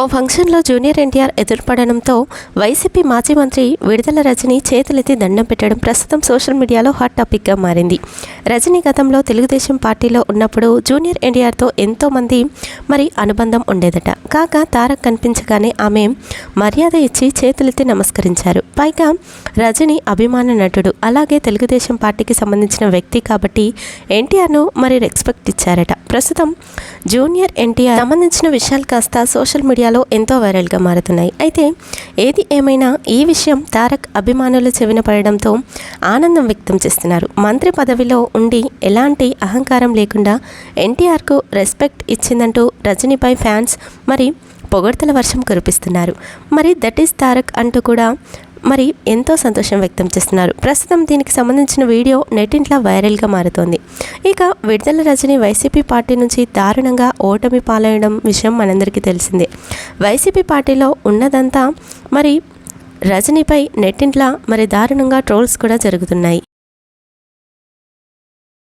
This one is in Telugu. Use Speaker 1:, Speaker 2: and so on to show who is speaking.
Speaker 1: ఓ ఫంక్షన్లో జూనియర్ ఎన్టీఆర్ ఎదురుపడడంతో వైసీపీ మాజీ మంత్రి విడుదల రజని చేతులెత్తి దండం పెట్టడం ప్రస్తుతం సోషల్ మీడియాలో హాట్ టాపిక్గా మారింది. రజనీ గతంలో తెలుగుదేశం పార్టీలో ఉన్నప్పుడు జూనియర్ ఎన్టీఆర్తో ఎంతోమంది మరి అనుబంధం ఉండేదట. కాగా తారక్ కనిపించగానే ఆమె మర్యాద ఇచ్చి చేతులెత్తి నమస్కరించారు. పైగా రజని అభిమాన నటుడు. అలాగే తెలుగుదేశం పార్టీకి సంబంధించిన వ్యక్తి కాబట్టి ఎన్టీఆర్ను మరి రెస్పెక్ట్ ఇచ్చారట. ప్రస్తుతం జూనియర్ ఎన్టీఆర్ సంబంధించిన విషయాలు కాస్త సోషల్ మీడియాలో ఎంతో వైరల్గా మారుతున్నాయి. అయితే ఏది ఏమైనా ఈ విషయం తారక్ అభిమానుల చెవిన పడడంతో ఆనందం వ్యక్తం చేస్తున్నారు. మంత్రి పదవిలో ఉండి ఎలాంటి అహంకారం లేకుండా ఎన్టీఆర్కు రెస్పెక్ట్ ఇచ్చిందంటూ రజనీపై ఫ్యాన్స్ మరి పొగడ్తల వర్షం కురిపిస్తున్నారు. మరి దట్ ఈస్ తారక్ అంటూ కూడా మరి ఎంతో సంతోషం వ్యక్తం చేస్తున్నారు. ప్రస్తుతం దీనికి సంబంధించిన వీడియో నెట్టింట్లో వైరల్గా మారుతోంది. ఇక విడుదల రజని వైసీపీ పార్టీ నుంచి దారుణంగా ఓటమి పాలయ్యడం విషయం మనందరికీ తెలిసిందే. వైసీపీ పార్టీలో ఉన్నదంతా మరి రజనీపై నెట్టింట్లా మరి దారుణంగా ట్రోల్స్ కూడా జరుగుతున్నాయి.